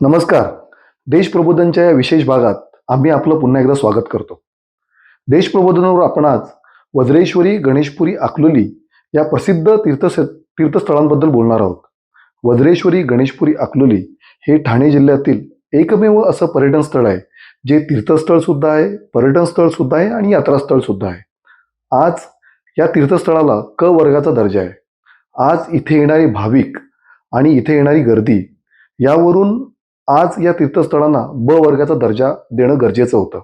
नमस्कार. देशप्रबोधनच्या या विशेष भागात आम्ही आपलं पुन्हा एकदा स्वागत करतो. देशप्रबोधनावर आपण आज वज्रेश्वरी गणेशपुरी अकलोली या प्रसिद्ध तीर्थ तीर्थस्थळांबद्दल बोलणार आहोत. वज्रेश्वरी गणेशपुरी अकलोली हे ठाणे जिल्ह्यातील एकमेव असं पर्यटन स्थळ आहे जे तीर्थस्थळ सुद्धा आहे पर्यटन स्थळ सुद्धा आहे आणि यात्रास्थळ सुद्धा आहे. आज या तीर्थस्थळाला क वर्गाचा दर्जा आहे. आज इथे येणारे भाविक आणि इथे येणारी गर्दी यावरून आज या तीर्थस्थळांना ब वर्गाचा दर्जा देणं गरजेचं होतं.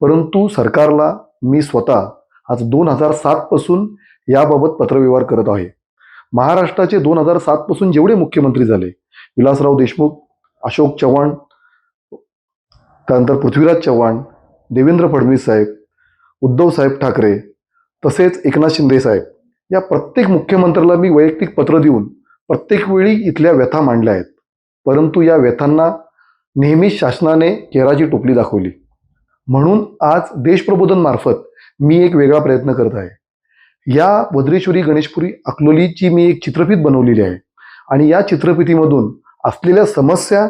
परंतु सरकारला मी स्वतः आज दोन हजार सातपासून याबाबत पत्रव्यवहार करत आहे. महाराष्ट्राचे दोन हजार सातपासून जेवढे मुख्यमंत्री झाले विलासराव देशमुख अशोक चव्हाण त्यानंतर पृथ्वीराज चव्हाण देवेंद्र फडणवीस साहेब उद्धव साहेब ठाकरे तसेच एकनाथ शिंदे साहेब या प्रत्येक मुख्यमंत्र्याला मी वैयक्तिक पत्र देऊन प्रत्येक वेळी इथल्या व्यथा मांडल्या आहेत. परंतु या व्यथांना नेहमीच शासनाने केराची टोपली दाखवली. म्हणून आज देशप्रबोधनमार्फत मी एक वेगळा प्रयत्न करत आहे. या वज्रेश्वरी गणेशपुरी अकलोलीची मी एक चित्रफित बनवलेली आहे आणि या चित्रफितीमधून असलेल्या समस्या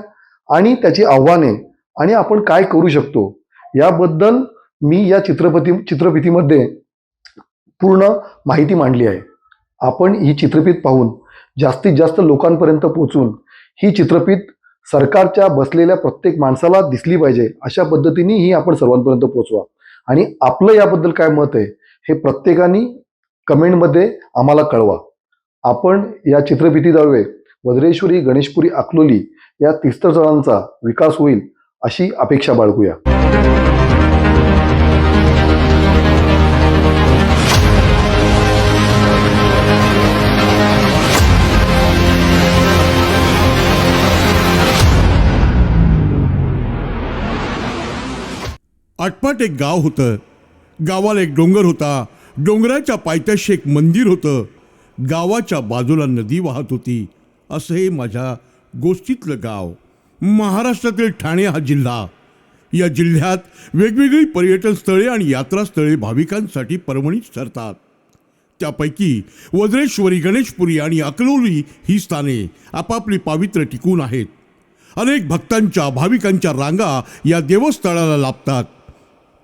आणि त्याची आव्हाने आणि आपण काय करू शकतो याबद्दल मी या चित्रपती चित्रफितीमध्ये पूर्ण माहिती मांडली आहे. आपण ही चित्रफित पाहून जास्तीत जास्त लोकांपर्यंत पोहोचून ही चित्रफित सरकारच्या बसलेल्या प्रत्येक माणसाला दिसली पाहिजे अशा पद्धतीने ही आपण सर्वांपर्यंत पोहोचवा. आणि आपलं याबद्दल काय मत आहे हे प्रत्येकाने कमेंटमध्ये आम्हाला कळवा. आपण या चित्रफितीद्वारे वज्रेश्वरी गणेशपुरी अकलोली या तीर्थस्थळांचा विकास होईल अशी अपेक्षा बाळगूया. आटपाट एक गाव होतं. गावाला एक डोंगर होता. डोंगराच्या पायथ्याशी एक मंदिर होतं. गावाच्या बाजूला नदी वाहत होती. असं हे माझ्या गोष्टीतलं गाव. महाराष्ट्रातील ठाणे हा जिल्हा. या जिल्ह्यात वेगवेगळी पर्यटन स्थळे आणि यात्रास्थळे भाविकांसाठी परवणीच ठरतात. त्यापैकी वज्रेश्वरी गणेशपुरी आणि अकलोली ही स्थाने आपापली पावित्र्य टिकून आहेत. अनेक भक्तांच्या भाविकांच्या रांगा या देवस्थळाला लाभतात.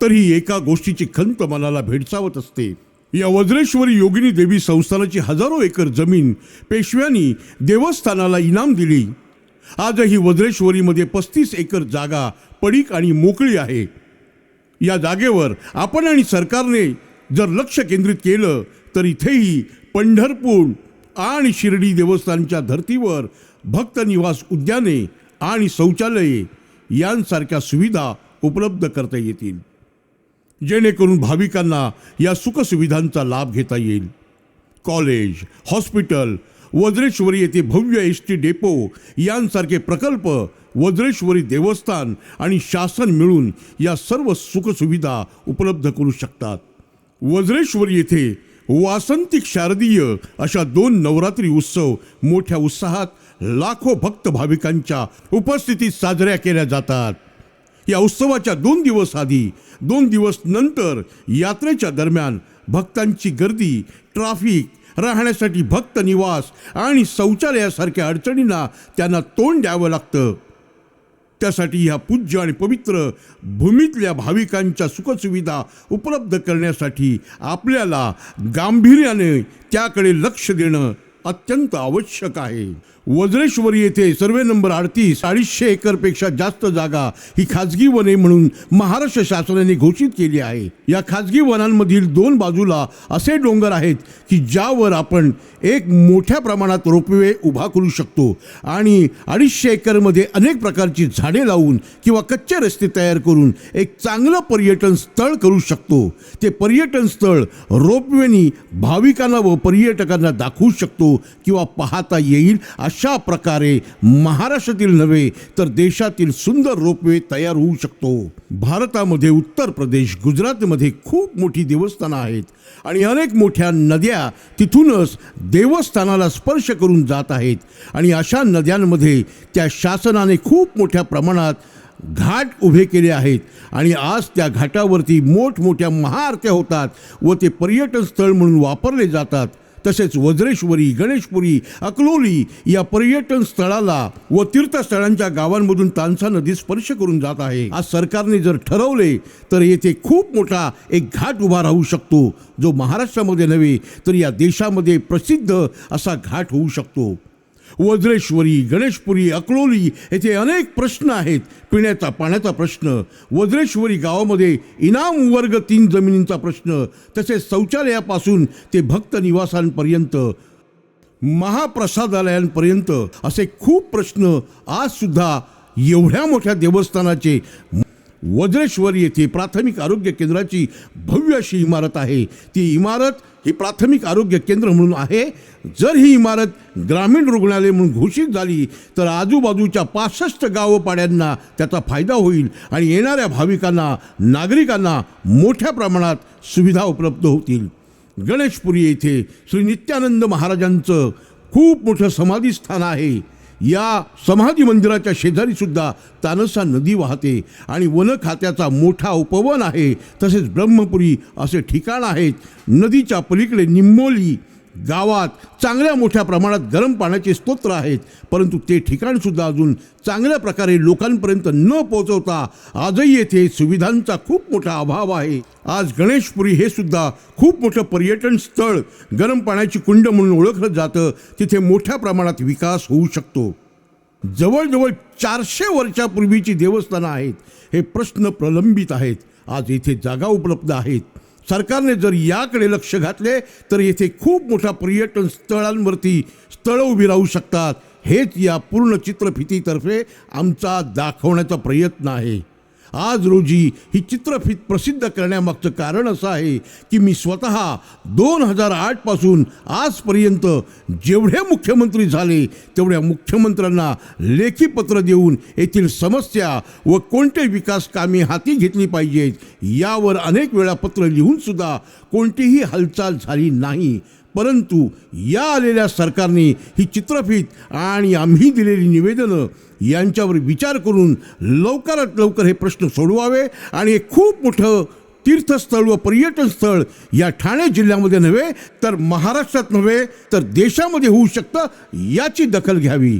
तरी एका गोष्टीची खंत मनाला भेडसावत असते. या वज्रेश्वरी योगिनी देवी संस्थानाची हजारो एकर जमीन पेशव्यांनी देवस्थानाला इनाम दिली. आजही वज्रेश्वरीमध्ये पस्तीस एकर जागा पडीक आणि मोकळी आहे. या जागेवर आपण आणि सरकारने जर लक्ष केंद्रित केलं तर इथेही पंढरपूर आणि शिर्डी देवस्थानच्या धर्तीवर भक्त निवास उद्याने आणि शौचालये यांसारख्या सुविधा उपलब्ध करता येतील. जेणेकरून भाविकांना या सुखसुविधांचा लाभ घेता येईल. कॉलेज हॉस्पिटल वज्रेश्वरी येथे भव्य एस टी डेपो यांसारखे प्रकल्प वज्रेश्वरी देवस्थान आणि शासन मिळून या सर्व सुखसुविधा उपलब्ध करू शकतात. वज्रेश्वरी येथे वासंतिक शारदीय अशा दोन नवरात्री उत्सव मोठ्या उत्साहात लाखो भक्त भाविकांच्या उपस्थितीत साजऱ्या केल्या जातात. या उत्सवाच्या दोन दिवस आधी दोन दिवस नंतर यात्रेच्या दरम्यान भक्तांची गर्दी ट्राफिक राहण्यासाठी भक्त निवास आणि शौचालयासारख्या अडचणींना त्यांना तोंड द्यावं लागतं. त्यासाठी ह्या पूज्य आणि पवित्र भूमीतल्या भाविकांच्या सुखसुविधा उपलब्ध करण्यासाठी आपल्याला गांभीर्याने त्याकडे लक्ष देणं अत्यंत आवश्यक आहे. वज्रेश्वर येथे सर्वे नंबर अडतीस अडीचशे एकरपेक्षा जास्त जागा ही खाजगी वने म्हणून महाराष्ट्र शासनाने घोषित केली आहे. या खाजगी वनांमधील दोन बाजूला असे डोंगर आहेत की ज्यावर आपण एक मोठ्या प्रमाणात रोपवे उभा करू शकतो आणि अडीचशे एकरमध्ये अनेक प्रकारची झाडे लावून किंवा कच्चे रस्ते तयार करून एक चांगलं पर्यटन स्थळ करू शकतो. ते पर्यटन स्थळ रोपवेनी भाविकांना व पर्यटकांना दाखवू शकतो किंवा पाहता येईल अशा अशा प्रकारे महाराष्ट्रातील नव्हे तर देशातील सुंदर रोपवे तयार होऊ शकतो. भारतामध्ये उत्तर प्रदेश गुजरातमध्ये खूप मोठी देवस्थानं आहेत आणि अनेक मोठ्या नद्या तिथूनच देवस्थानाला स्पर्श करून जात आहेत. आणि अशा नद्यांमध्ये त्या शासनाने खूप मोठ्या प्रमाणात घाट उभे केले आहेत आणि आज त्या घाटावरती मोठमोठ्या महाआरत्या होतात व ते पर्यटन स्थळ म्हणून वापरले जातात. तसेच वज्रेश्वरी गणेशपुरी अकलोली या पर्यटन स्थळाला व तीर्थस्थळांच्या गावांमधून तानसा नदी स्पर्श करून जात आहे. आज सरकारने जर ठरवले तर येथे खूप मोठा एक घाट उभा राहू शकतो जो महाराष्ट्रामध्ये नव्हे तर या देशामध्ये प्रसिद्ध असा घाट होऊ शकतो. वज्रेश्वरी गणेशपुरी अकलोली येथे अनेक प्रश्न आहेत. पिण्याचा पाण्याचा प्रश्न. वज्रेश्वरी गावामध्ये इनाम वर्ग तीन जमिनींचा प्रश्न. तसेच शौचालयापासून ते भक्त निवासांपर्यंत महाप्रसादालयांपर्यंत असे खूप प्रश्न आजसुद्धा एवढ्या मोठ्या देवस्थानाचे वज्रेश्वर येथे प्राथमिक आरोग्य केंद्राची भव्य अशी इमारत आहे. ती इमारत ही प्राथमिक आरोग्य केंद्र म्हणून आहे. जर ही इमारत ग्रामीण रुग्णालय म्हणून घोषित झाली तर आजूबाजूच्या पासष्ट गावपाड्यांना त्याचा फायदा होईल आणि येणाऱ्या भाविकांना नागरिकांना मोठ्या प्रमाणात सुविधा उपलब्ध होतील. गणेशपुरी येथे श्री नित्यानंद महाराजांचं खूप मोठं समाधीस्थान आहे. या समाधी मंदिराच्या शेजारी सुद्धा तानसा नदी वाहते आणि वन खात्याचा मोठा उपवन आहे. तसेच ब्रह्मपुरी असे ठिकाण आहेत. नदीच्या पलीकडे निंबोली गावात चांगल्या मोठ्या प्रमाणात गरम पाण्याचे स्तोत्र आहेत परंतु ते ठिकाणसुद्धा अजून चांगल्या प्रकारे लोकांपर्यंत न पोहोचवता आजही येथे सुविधांचा खूप मोठा अभाव आहे. आज गणेशपुरी हे सुद्धा खूप मोठं पर्यटन स्थळ गरम पाण्याची कुंड म्हणून ओळखलं जातं. तिथे मोठ्या प्रमाणात विकास होऊ शकतो. जवळजवळ चारशे वर्षापूर्वीची देवस्थानं आहेत. हे प्रश्न प्रलंबित आहेत. आज येथे जागा उपलब्ध आहेत. सरकारने जर याकडे लक्ष घातले तर येथे खूप मोठ्या पर्यटन स्थळांवरती स्थळं उभी राहू शकतात. हेच या पूर्ण चित्रफितीतर्फे आमचा दाखवण्याचा प्रयत्न आहे. आज रोजी ही चित्रफित प्रसिद्ध करण्यामागचं कारण असं आहे की मी स्वतः दोन हजार आठपासून आजपर्यंत जेवढे मुख्यमंत्री झाले तेवढ्या मुख्यमंत्र्यांना लेखी पत्र देऊन येथील समस्या व कोणते विकास कामे हाती घेतली पाहिजेत यावर अनेक वेळा पत्र लिहूनसुद्धा कोणतीही हालचाल झाली नाही. परंतु या आलेल्या सरकारने ही चित्रफित आणि आम्ही दिलेली निवेदनं यांच्यावर विचार करून लवकरात लवकर हे प्रश्न सोडवावे आणि हे खूप मोठं तीर्थस्थळ व पर्यटन स्थळ या ठाणे जिल्ह्यामध्ये नव्हे तर महाराष्ट्रात नव्हे तर देशामध्ये होऊ शकतं याची दखल घ्यावी.